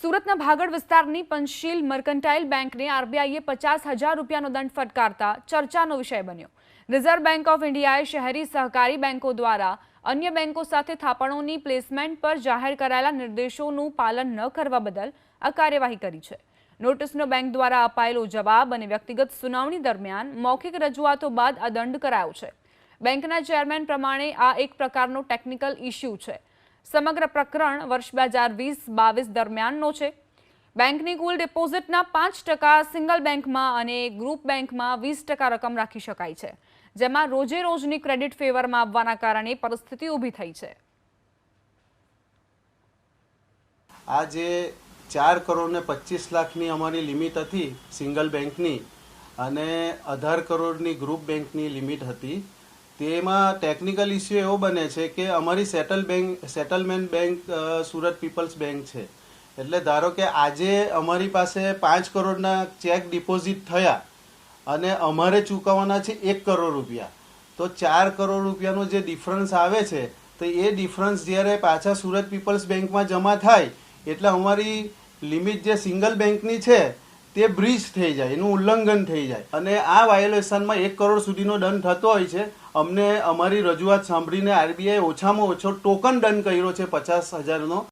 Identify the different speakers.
Speaker 1: સુરતના ભાગડ વિસ્તારની પંચશીલ મર્કન્ટાઇલ બેંકને આરબીઆઈએ પચાસ હજાર રૂપિયાનો દંડ ફટકારતા ચર્ચાનો વિષય બન્યો. રિઝર્વ બેંક ઓફ ઇન્ડિયાએ શહેરી સહકારી બેંકો દ્વારા અન્ય બેંકો સાથે થાપણોની પ્લેસમેન્ટ પર જાહેર કરાયેલા નિર્દેશોનું પાલન ન કરવા બદલ આ કાર્યવાહી કરી છે. નોટિસનો બેંક દ્વારા અપાયેલો જવાબ અને વ્યક્તિગત સુનાવણી દરમિયાન મૌખિક રજૂઆતો બાદ આ દંડ કરાયો છે. બેંકના ચેરમેન પ્રમાણે આ એક પ્રકારનો ટેકનિકલ ઇસ્યુ છે. સમગ્ર પ્રકરણ વર્ષ બે હજાર વીસ બાવીસ દરમિયાનનો છે. બેંકની કુલ ડિપોઝિટના પાંચ ટકા સિંગલ બેંકમાં અને ગ્રુપ બેંકમાં વીસ ટકા રકમ રાખી શકાય છે, જેમાં રોજે રોજની ક્રેડિટ ફેવરમાં આવવાના કારણે પરિસ્થિતિ ઊભી થઈ છે.
Speaker 2: આ જે ચાર કરોડ ને પચીસ લાખની અમારી લિમિટ હતી સિંગલ બેંકની અને અઢાર કરોડની ગ્રુપ બેંકની લિમિટ હતી. તેમાં ટેકનિકલ ઇસ્યુ એવો બને છે કે અમારી settle bank settlement bank Surat peoples bank છે. એટલે ધારો કે આજે અમારી પાસે પાંચ કરોડના ચેક ડિપોઝિટ થયા અને અમારે ચૂકવવાના છે એક કરોડ રૂપિયા. તો ચાર કરોડ રૂપિયાનો જે ડિફરન્સ આવે છે, તો એ ડિફરન્સ જ્યારે પાછા સુરત પીપલ્સ બેંકમાં જમા થાય, એટલે અમારી લિમિટ જે સિંગલ બેંકની છે તે બ્રિજ થઈ જાય, એનું ઉલ્લંઘન થઈ જાય. અને આ વાયોલેશનમાં એક કરોડ સુધીનો દંડ થતો હોય છે. અમને અમારી રજૂઆત સાંભળીને આરબીઆઈ ઓછામાં ઓછો ટોકન દંડ કર્યો છે પચાસ હજારનો.